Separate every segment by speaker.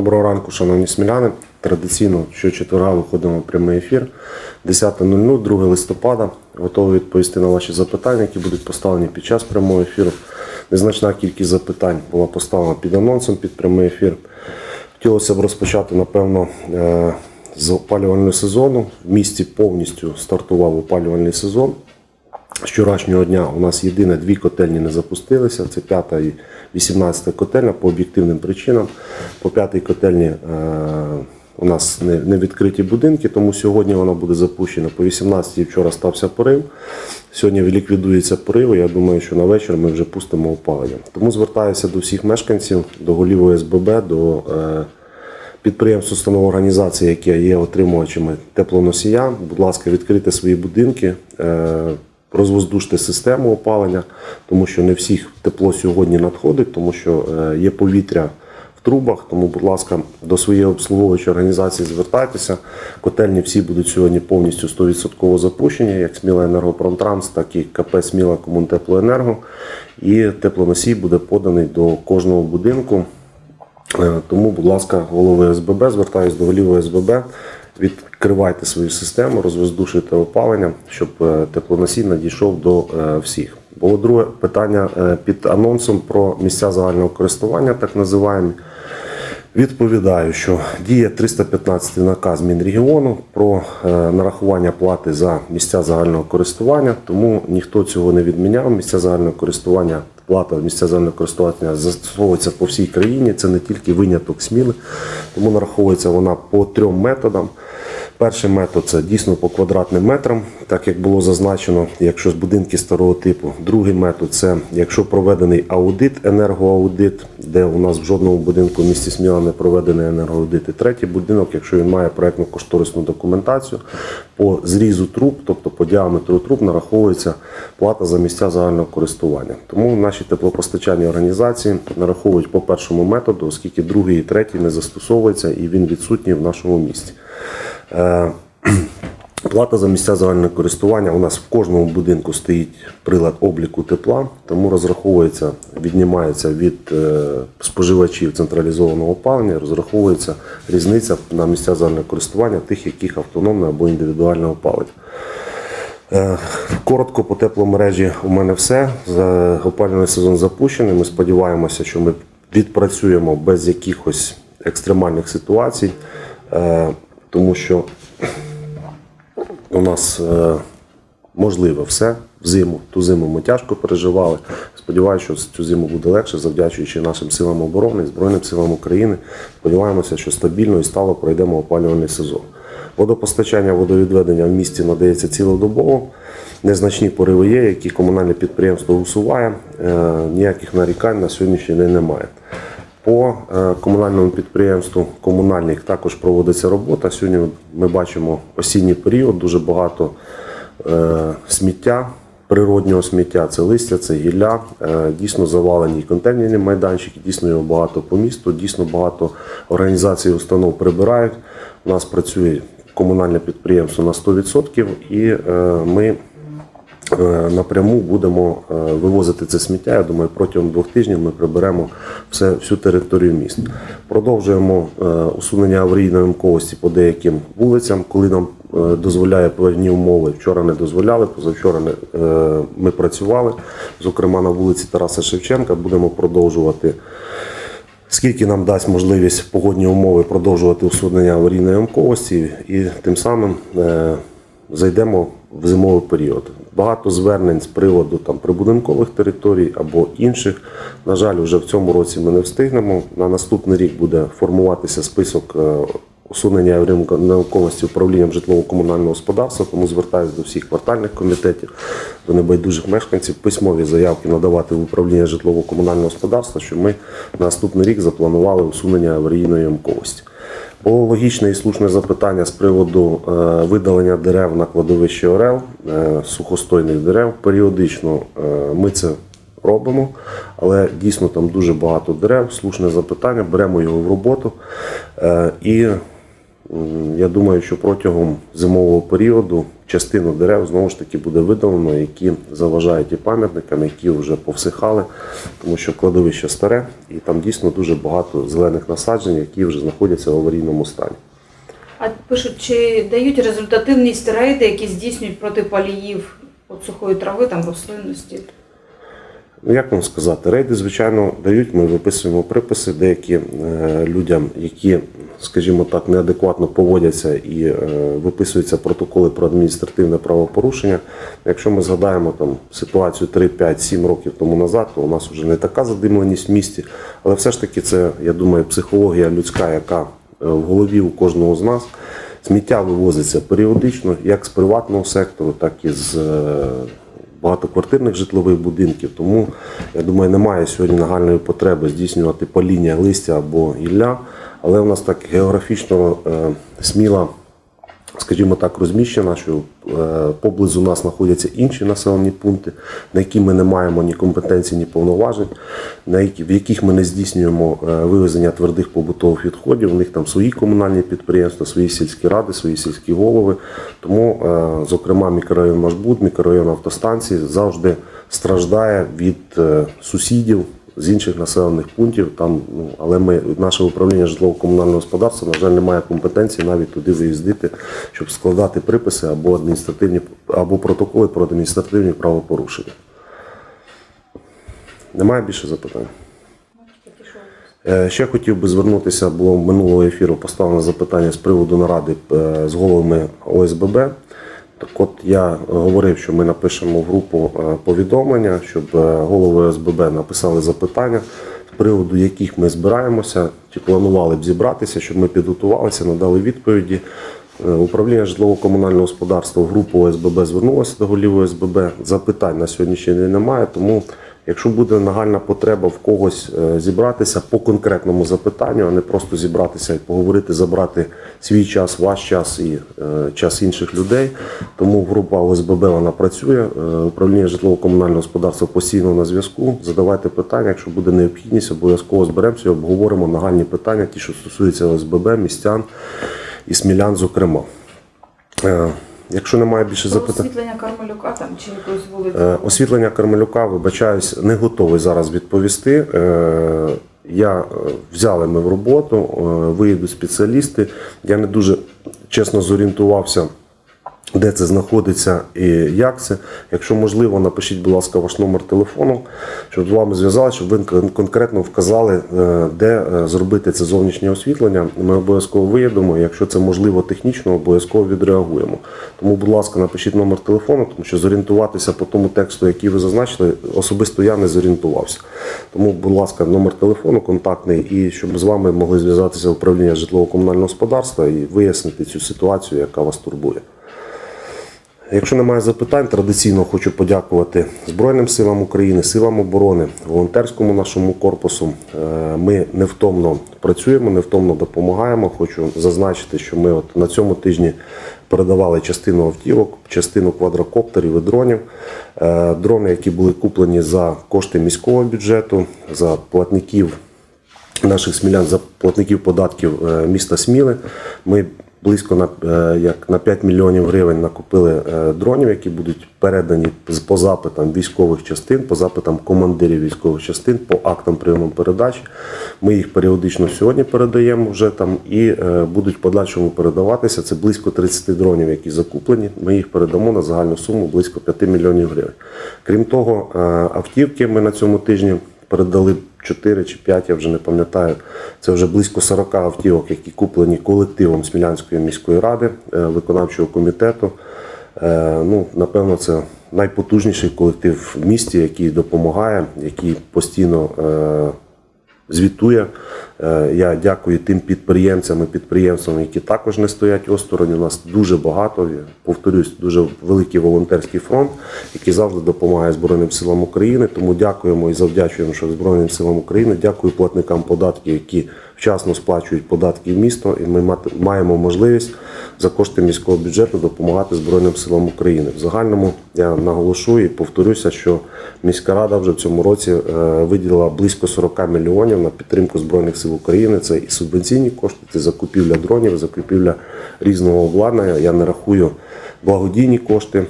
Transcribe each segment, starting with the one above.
Speaker 1: Доброго ранку, шановні сміляни. Традиційно щочетверга виходимо в прямий ефір. 10.00, 2 листопада. Готовий відповісти на ваші запитання, які будуть поставлені під час прямого ефіру. Незначна кількість запитань була поставлена під анонсом під прямий ефір. Хотілося б розпочати, напевно, е, з опалювального сезону. В місті повністю стартував опалювальний сезон. З вчорашнього дня у нас єдине дві котельні не запустилися. Це п'ята і 18 котельня по об'єктивним причинам. По п'ятій котельні е, у нас не, відкриті будинки, тому сьогодні вона буде запущена. По 18-й вчора стався порив. Сьогодні ліквідується порив. Я думаю, що на вечір ми вже пустимо опалення. Тому звертаюся до всіх мешканців, до голів ОСББ, до е, підприємств, установ організації, які є отримувачами теплоносія. Будь ласка, відкрийте свої будинки, е, розвоздуште систему опалення, тому що не всіх тепло сьогодні надходить, тому що е, є повітря в трубах. Тому, будь ласка, до своєї обслуговуючої організації звертайтеся. Котельні всі будуть сьогодні повністю 100% запущені, як Сміла Енергопромтранс, так і КП Сміла Комунтеплоенерго. І теплоносій буде поданий до кожного будинку. Е, Тому, будь ласка, голови ОСББ, звертаюся до голів ОСББ. Відкривайте свою систему, розвоздушуйте опалення, щоб е, теплоносій надійшов до е, всіх. Було друге питання е, під анонсом про місця загального користування, так називаємо. Відповідаю, що діє 315 наказ Мінрегіону про е, нарахування плати за місця загального користування, тому ніхто цього не відміняв. Місця загального користування, плата місця загального користування застосовується по всій країні. Це не тільки виняток сміли, тому нараховується вона по трьом методам. Перший метод це дійсно по квадратним метрам, так як було зазначено, якщо з будинки старого типу. Другий метод це якщо проведений аудит, енергоаудит, де у нас в жодному будинку в місті Сміла не проведений енергоаудит. І третій будинок, якщо він має проектну кошторисну документацію, по зрізу труб, тобто по діаметру труб, нараховується плата за місця загального користування. Тому наші теплопостачальні організації нараховують по першому методу, оскільки другий і третій не застосовується і він відсутній в нашому місті. Е, Плата за місця загального користування. У нас в кожному будинку стоїть прилад обліку тепла, тому розраховується, віднімається від е, споживачів централізованого опалення, розраховується різниця на місця загального користування тих, яких автономне або індивідуальне опалення. Е, Коротко по тепломережі у мене все. Опалювальний сезон запущений. Ми сподіваємося, що ми відпрацюємо без якихось екстремальних ситуацій, тому що у нас е, можливо все взиму. Ту зиму ми тяжко переживали. Сподіваюся, що цю зиму буде легше, завдячуючи нашим силам оборони, Збройним силам України. Сподіваємося, що стабільно і стало пройдемо опалювальний сезон. Водопостачання, водовідведення в місті надається цілодобово. Незначні пориви є, які комунальне підприємство усуває. Е, Ніяких нарікань на сьогоднішній день немає. По е, комунальному підприємству комунальних також проводиться робота. Сьогодні ми бачимо осінній період, дуже багато е, сміття, природнього сміття, це листя, це гілля. Е, Дійсно завалені контейнерні майданчики, дійсно його багато по місту, дійсно багато організацій установ прибирають. У нас працює комунальне підприємство на 100% і ми напряму будемо е, вивозити це сміття. Я думаю, протягом двох тижнів ми приберемо все, всю територію міста. Продовжуємо е, усунення аварійної ямковості по деяким вулицям, коли нам е, дозволяє певні умови. Вчора не дозволяли, позавчора не, е, ми працювали. Зокрема, на вулиці Тараса Шевченка будемо продовжувати. Скільки нам дасть можливість погодні умови продовжувати усунення аварійної ямковості, і тим самим е, зайдемо в зимовий період. Багато звернень з приводу там прибудинкових територій або інших. На жаль, вже в цьому році ми не встигнемо. На наступний рік буде формуватися список е, усунення аварійної науковості управлінням житлово-комунального господарства. Тому звертаюся до всіх квартальних комітетів, до небайдужих мешканців письмові заявки надавати в управління житлово-комунального господарства, щоб ми на наступний рік запланували усунення аварійної ямковості. Було логічне і слушне запитання з приводу е, видалення дерев на кладовищі Орел, е, сухостойних дерев. Періодично е, ми це робимо, але дійсно там дуже багато дерев. Слушне запитання, беремо його в роботу. І я думаю, що протягом зимового періоду частину дерев знову ж таки буде видалено, які заважають і пам'ятникам, які вже повсихали, тому що кладовище старе, і там дійсно дуже багато зелених насаджень, які вже знаходяться в аварійному стані.
Speaker 2: А пишуть, чи дають результативність рейди, які здійснюють проти паліїв от сухої трави, там рослинності?
Speaker 1: Ну, як вам сказати, рейди, звичайно, дають. Ми виписуємо приписи деякі е, людям, які, скажімо так, неадекватно поводяться і е, виписуються протоколи про адміністративне правопорушення. Якщо ми згадаємо там ситуацію 3, 5, 7 років тому назад, то у нас вже не така задимленість в місті, але все ж таки це, я думаю, психологія людська, яка е, в голові у кожного з нас. Сміття вивозиться періодично, як з приватного сектору, так і з багатоквартирних житлових будинків. Тому я думаю, немає сьогодні нагальної потреби здійснювати паління листя або гілля, але у нас так географічно е, сміла. Скажімо так, розміщена, що е, поблизу нас знаходяться інші населені пункти, на які ми не маємо ні компетенції, ні повноважень, в яких ми не здійснюємо е, вивезення твердих побутових відходів. У них там свої комунальні підприємства, свої сільські ради, свої сільські голови. Тому, е, зокрема, мікрорайон Машбуд, мікрорайон автостанції завжди страждає від сусідів з інших населених пунктів. Там, ну, але ми, наше управління житлово-комунального господарства, на жаль, не має компетенції навіть туди виїздити, щоб складати приписи або адміністративні або протоколи про адміністративні правопорушення. Немає більше запитань. Е, Ще хотів би звернутися, було минулого ефіру поставлено запитання з приводу наради е, з головами ОСББ. Так от я говорив, що ми напишемо в групу е, повідомлення, щоб е, голови ОСББ написали запитання, з приводу яких ми збираємося, чи планували б зібратися, щоб ми підготувалися, надали відповіді. Е, Управління житлово-комунального господарства в групу ОСББ звернулося до голів ОСББ. Запитань на сьогоднішній день немає, тому якщо буде нагальна потреба в когось е, зібратися по конкретному запитанню, а не просто зібратися і поговорити, забрати свій час, ваш час і е, час інших людей. Тому група ОСББ вона працює. Е, Управління житлово-комунального господарства постійно на зв'язку. Задавайте питання, якщо буде необхідність, обов'язково зберемося і обговоримо нагальні питання, ті, що стосуються ОСББ, містян і смілян, зокрема. Якщо немає більше запитань.
Speaker 2: освітлення Кармелюка там чи якоїсь вулиці?
Speaker 1: Е, Освітлення Кармелюка, вибачаюсь, не готовий зараз відповісти. Е, Я е, взяли ми в роботу, виїдуть спеціалісти. Я не дуже чесно зорієнтувався, де це знаходиться і як це. Якщо можливо, напишіть, будь ласка, ваш номер телефону, щоб з вами зв'язалися, щоб ви конкретно вказали, е, де е, зробити це зовнішнє освітлення. Ми обов'язково виїдемо. Якщо це можливо технічно, обов'язково відреагуємо. Тому, будь ласка, напишіть номер телефону, тому що зорієнтуватися по тому тексту, який ви зазначили, особисто я не зорієнтувався. Тому, будь ласка, номер телефону контактний, і щоб з вами могли зв'язатися управління житлово-комунального господарства і вияснити цю ситуацію, яка вас турбує. Якщо немає запитань, традиційно хочу подякувати Збройним силам України, силам оборони, волонтерському нашому корпусу. Е, Ми невтомно працюємо, невтомно допомагаємо. Хочу зазначити, що ми от на цьому тижні передавали частину автівок, частину квадрокоптерів і дронів. Е, Дрони, які були куплені за кошти міського бюджету, за платників наших смілян за платників податків е, міста Сміли. Ми близько на, е, як на 5 мільйонів гривень накупили е, дронів, які будуть передані по запитам військових частин, по запитам командирів військових частин, по актам прийому передачі. Ми їх періодично сьогодні передаємо вже там і е, будуть подальшому передаватися. Це близько 30 дронів, які закуплені. Ми їх передамо на загальну суму близько 5 мільйонів гривень. Крім того, автівки ми на цьому тижні передали 4 чи 5, я вже не пам'ятаю. Це вже близько 40 автівок, які куплені колективом Смілянської міської ради, е, виконавчого комітету. Е, Ну, напевно, це найпотужніший колектив в місті, який допомагає, який постійно е, звітує. Е, Я дякую тим підприємцям і підприємствам, які також не стоять осторонь. У нас дуже багато, повторюсь, дуже великий волонтерський фронт, який завжди допомагає Збройним силам України. Тому дякуємо і завдячуємо що Збройним силам України. Дякую платникам податків, які вчасно сплачують податки в місто, і ми маємо можливість за кошти міського бюджету допомагати Збройним силам України. В загальному я наголошую і повторюся, що міська рада вже в цьому році е, виділила близько 40 мільйонів на підтримку збройних сил України. Це і субвенційні кошти, це закупівля дронів, закупівля різного обладнання. Я не рахую благодійні кошти,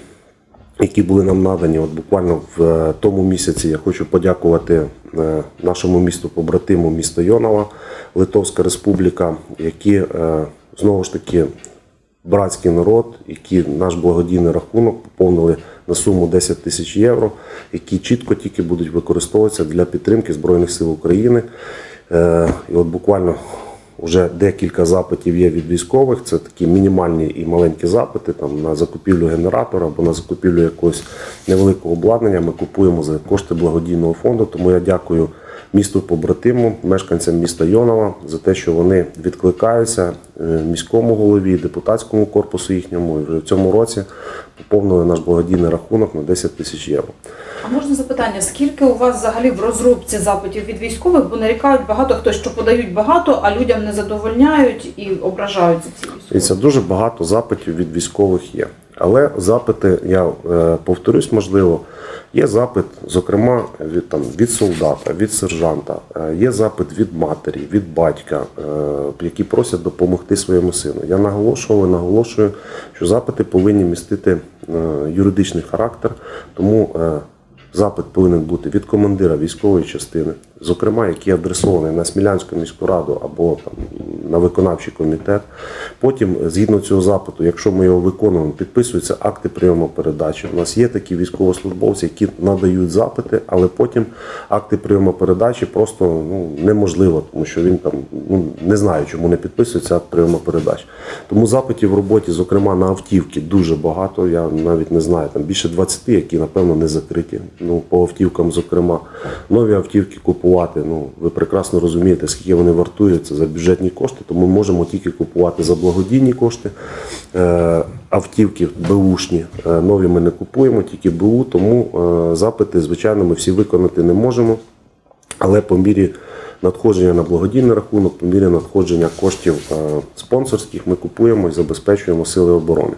Speaker 1: які були нам надані. От буквально в е, тому місяці я хочу подякувати е, нашому місту побратиму, місто Йонова, Литовська Республіка, які е, знову ж таки братський народ, які наш благодійний рахунок поповнили на суму 10 тисяч євро, які чітко тільки будуть використовуватися для підтримки Збройних сил України. Е, І от буквально вже декілька запитів є від військових. Це такі мінімальні і маленькі запити там на закупівлю генератора або на закупівлю якогось невеликого обладнання. Ми купуємо за кошти благодійного фонду. Тому я дякую місту побратиму, мешканцям міста Йонова за те, що вони відкликаються е, міському голові, депутатському корпусу їхньому. І вже в цьому році поповнили наш благодійний рахунок на 10 тисяч євро.
Speaker 2: А можна запитання, скільки у вас взагалі в розробці запитів від військових, бо нарікають багато хто, що подають багато, а людям не задовольняють і ображаються ці
Speaker 1: І це дуже багато запитів від військових є. Але запити, я е, повторюсь, можливо, є запит, зокрема, від, там, від солдата, від сержанта, е, є запит від матері, від батька, е, які просять допомогти своєму сину. Я наголошував і наголошую, що запити повинні містити юридичний характер, тому Запит повинен бути від командира військової частини, зокрема, який адресований на Смілянську міську раду або там на виконавчий комітет. Потім, згідно цього запиту, якщо ми його виконуємо, підписуються акти прийому передачі. У нас є такі військовослужбовці, які надають запити, але потім акти прийому передачі просто ну, неможливо, тому що він там ну, не знає, чому не підписується акт прийому передач. Тому запитів в роботі, зокрема на автівки, дуже багато. Я навіть не знаю, там більше 20, які напевно не закриті. Ну, по автівкам, зокрема, нові автівки купувати. Ну, ви прекрасно розумієте, скільки вони вартуються за бюджетні кошти, тому ми можемо тільки купувати за благодійні кошти. Е, автівки БУшні, Е, нові ми не купуємо, тільки БУ, тому е, запити, звичайно, ми всі виконати не можемо. Але по мірі надходження на благодійний рахунок, по мірі надходження коштів е, спонсорських ми купуємо і забезпечуємо сили оборони.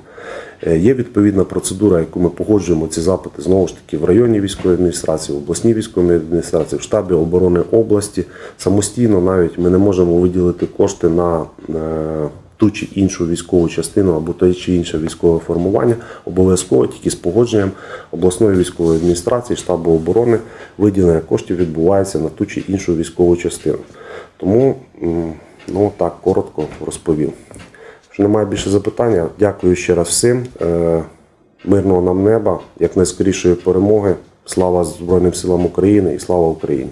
Speaker 1: Е, Є відповідна процедура, яку ми погоджуємо ці запити знову ж таки в районній військовій адміністрації, в обласній військовій адміністрації, в штабі оборони області. Самостійно навіть ми не можемо виділити кошти на е, ту чи іншу військову частину або те чи інше військове формування, обов'язково тільки з погодженням обласної військової адміністрації, штабу оборони виділення коштів відбувається на ту чи іншу військову частину. Тому ну так коротко розповів. Якщо немає більше запитання, дякую ще раз всім. Е, Мирного нам неба, якнайскорішої перемоги. Слава Збройним силам України і слава Україні!